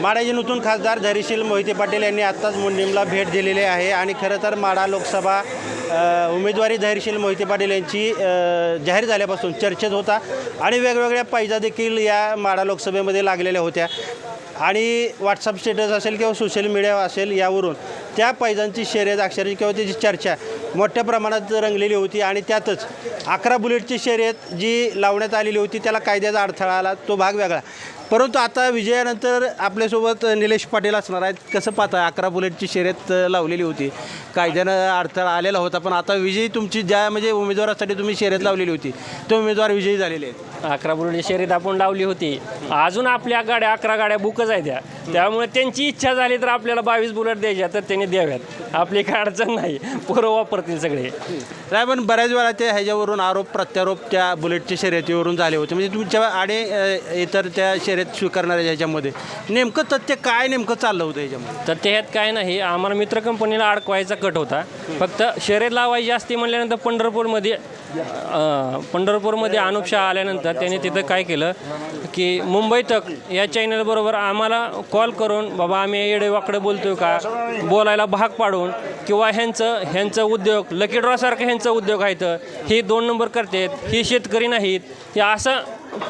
माडाचे नूतन खासदार धैर्यशील मोहिते पाटील यांनी आत्ताच मुंडीमला भेट दिलेली आहे आणि खरं तर माडा लोकसभा उमेदवारी धैर्यशील मोहिते पाटील यांची जाहीर झाल्यापासून चर्चेत होता आणि वेगवेगळ्या पैजा देखील या माडा लोकसभेमध्ये लागलेल्या होत्या. आणि व्हॉट्सअप स्टेटस असेल किंवा सोशल मीडिया असेल यावरून त्या पैजांची शर्यत अक्षरशः किंवा त्याची चर्चा मोठ्या प्रमाणात रंगलेली होती आणि त्यातच अकरा बुलेटची शर्यत जी लावण्यात आलेली होती त्याला कायद्याचा अडथळा आला तो भाग वेगळा. परंतु आता विजयानंतर आपल्यासोबत निलेश पाटील असणार आहेत. कसं पाहता अकरा बुलेटची शर्यत लावलेली होती? कायद्यानं अडथळा आलेला होता पण आता विजयी तुमची ज्या म्हणजे उमेदवारासाठी तुम्ही शर्यत लावलेली होती तो उमेदवार विजयी झालेले आहेत. अकरा बुलेटची शर्यत आपण लावली होती. अजून आपल्या गाड्या अकरा गाड्या बुकच आहेत त्या त्यामुळे त्यांची इच्छा झाली तर आपल्याला बावीस बुलेट द्यायच्या तर त्यांनी द्याव्यात. आपली काय अडचण नाही. पोरं वापरतील सगळे. नाही पण बऱ्याच वेळा ते ह्याच्यावरून आरोप प्रत्यारोप त्या बुलेटच्या शर्यतीवरून झाले होते. म्हणजे तुमच्या आणि इतर त्या शर्यत स्वीकारणाऱ्या ह्याच्यामध्ये नेमकं तथ्य काय नेमकं चाललं होतं ह्याच्यामध्ये? तर त्यात काय नाही. आम्हाला मित्र कंपनीला अडकवायचा कट होता. फक्त शर्यत लावायची असती म्हणल्यानंतर पंढरपूरमध्ये पंढरपूरमध्ये अनुप शाह आल्यानंतर त्यांनी तिथं काय केलं की मुंबई तक या चॅनलबरोबर आम्हाला कॉल करून बाबा आम्ही येडेवाकडे बोलतोय का? बोलायला भाग पाडून किंवा ह्यांचं ह्यांचं उद्योग लकी ड्रॉसारखं ह्यांचं उद्योग आहेत हे दोन नंबर करतात हे शेतकरी नाहीत. हे असं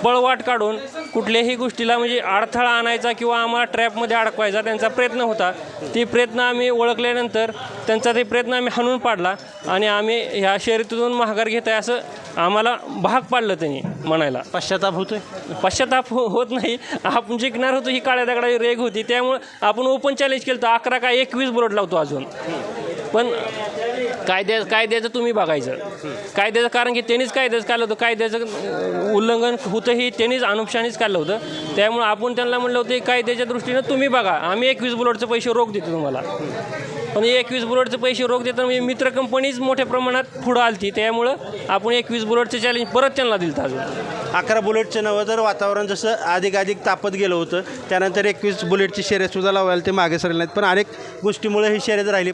पळवाट काढून कुठल्याही गोष्टीला म्हणजे अडथळा आणायचा किंवा आम्हाला ट्रॅपमध्ये अडकवायचा त्यांचा प्रयत्न होता. ती प्रयत्न आम्ही ओळखल्यानंतर त्यांचा ते प्रयत्न आम्ही हाणून पाडला आणि आम्ही ह्या शर्यतीतून माघार घेत आहे असं आम्हाला भाग पाडलं त्यांनी म्हणायला. पश्चाताप होतोय? पश्चाताप हो- होत नाही. आपण जिंकणार होतो ही काळ्या दगडाची रेग होती. त्यामुळं आपण ओपन चॅलेंज केलं तर अकरा काय एकवीस बोर्ड लावतो अजून. पण कायद्या कायद्याचं तुम्ही बघायचं. कायद्याचं कारण की त्यांनीच कायद्याचं काढलं होतं. कायद्याचं उल्लंघन होतंही त्यांनीच अनुपशानेच काढलं होतं. त्यामुळं आपण त्यांना म्हणलं होतं कायद्याच्या दृष्टीनं तुम्ही बघा. आम्ही एकवीस बुलेटचे पैसे रोख देतो तुम्हाला. पण एकवीस बुलेटचे पैसे रोख देताना म्हणजे मित्र कंपनीच मोठ्या प्रमाणात पुढं आलती. त्यामुळं आपण एकवीस बुलेटचे चॅलेंज परत त्यांना दिलं अजून. अकरा बुलेटचं नवं तर वातावरण जसं अधिकाधिक तापत गेलं होतं त्यानंतर एकवीस बुलेटची शर्यतसुद्धा लावायला ते मागे सरले नाहीत. पण अनेक गोष्टीमुळे ही शर्यत राहिली.